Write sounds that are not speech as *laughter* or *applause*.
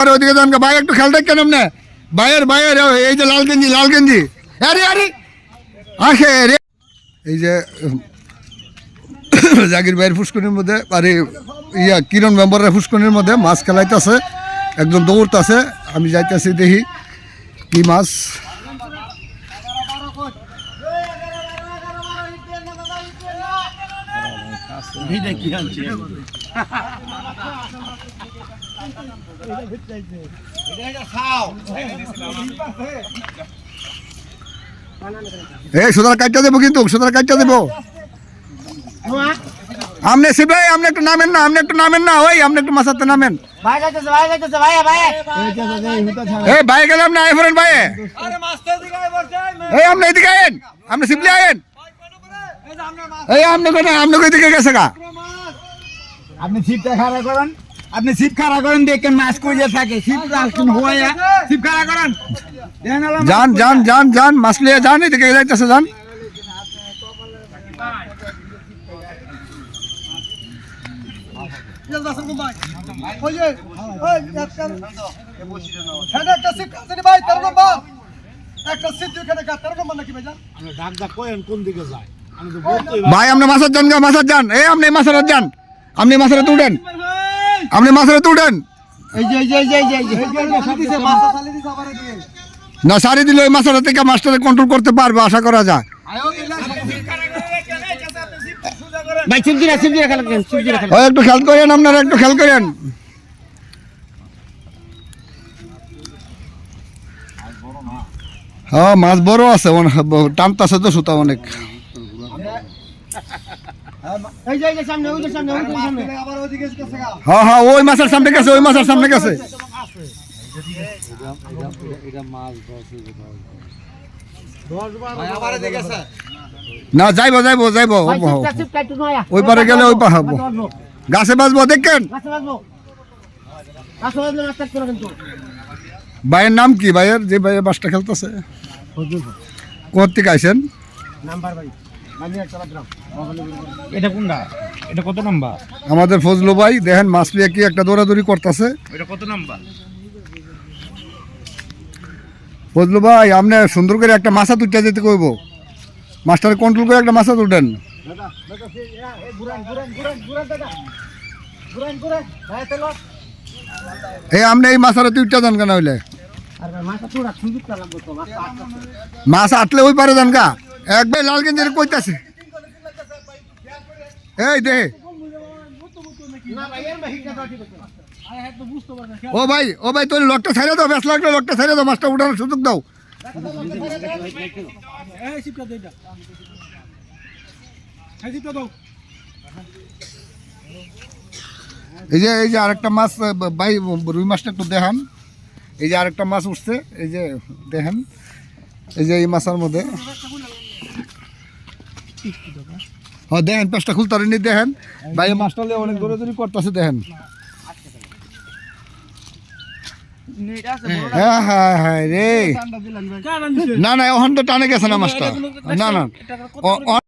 আরে ওদিকে যান ভাই একটু খেয়াল দেখেন আপনি। ভাইয়ের ভাইয়ের এই যে লাল গেঞ্জি লাল গেঞ্জি। আরে আরে। আসে রে এই যে *coughs* জাকির ভাইয়ের ফুসকুনির মধ্যে, আরে ইয়া কিরণ মেম্বারের ফুসকুনির মধ্যে মাছ খেলাইতেছে, একজন দৌড়তেছে, আমি যাইতেছি দেখি কি মাছ। এই সুদার কাটটা দেবো কিন্তু সুদার কাটটা দেবো আপনি শিবে আপনি একটু নামেন না আপনি একটু নামেন না ওই আপনি একটু মাসাতে নামেন ভাই যাইতেছে ভাই যাইতেছে ভাই ভাই এই ভাই গেলাম না এফরেন ভাই এই আপনি এদিকে আয়েন আপনি শিবলি আয়েন এই আপনি কোথায় আপনি কই দিকে গেছে গা আপনি সিপটা খাড়া করেন। আপনি সিপ খাড়া করেন দেখেন মাছ কই যে থাকে সিপ রাখুন হইয়া সিপ খাড়া করেন। যান যান যান যান মাছ লিয়ে যান এদিকে যাইতেছে যান। ভাই আপনি মাছের যান গা মাছের যান এই আপনি মাছের যান। আপনি মাছের তুলেন আপনি মাছের যে না সারি দিলে ওই মাছের থেকে মাছটাকে কন্ট্রোল করতে পারবে আশা করা যায়। একটু খেয়াল করেন আপনারা একটু খেয়াল করেন। হ্যাঁ মাছ বড় আছে টানতাছে তো সুতা অনেক এই যে এই যে সামনে ওই যে সামনে ওই যে সামনে হ্যাঁ হ্যাঁ ওই মাছের সামনে গেছে ওই মাছের সামনে গেছে। না যাইবো যাইবো যাইবো ওই পারে গেলে ওই পারে হব। গাছে বাজবো দেখেন। ভাইয়ের নাম কি? ভাইয়ের যে ভাইয়ের বাসটা খেলতেছে। কোথা থেকে আইসেন নাম্বার ভাই। এটা কোনটা? এটা কত নাম্বার? আমাদের ফজলু ভাই দেখেন মাছ লিয়ে কি একটা দৌড়াদৌড়ি করতেছে। এটা কত নাম্বার? ফজলু ভাই আপনি সুন্দর করে একটা মাছা তুলতে যেতে কইব। মাছটার কন্ট্রোল করে একটা মাছা তুলতেন দাদা দাদা গুরান গুরান গুরান গুরান দাদা গুরান গুরান ভাই তেল এই আপনি এই মাছারে তুইটা যান কেন হইলে? আর ভাই মাথা তোরা সুযোগটা লাগবে তো মাছ মাছ আটলে ওই পারে যান গা একবার লাল গেঞ্জির কইতাছে। এই দে। ভাই ও ভাই ও ভাই, তোর লকটা ছাইড়ে দাও বেশ লাগলে লকটা ছাইড়ে দাও মাছটা উঠানোর সুযোগ দাও। এই যে এই যে আরেকটা মাছ ভাই রুই মাছটা একটু দেখান। এই যে আরেকটা মাছ উঠছে, এই যে, দেখেন। এই যে এই মাছের মধ্যে। হ্যাঁ দেখেন পেঁচটা খুলতে পারেনি দেখেন। ভাই মাছটা অনেক দূরে দূরে করতেছে দেখেন। হ্যাঁ হ্যাঁ হ্যাঁ রে। না না ওখান তো টানে গেছে না মাছটা। না না। ও- ও-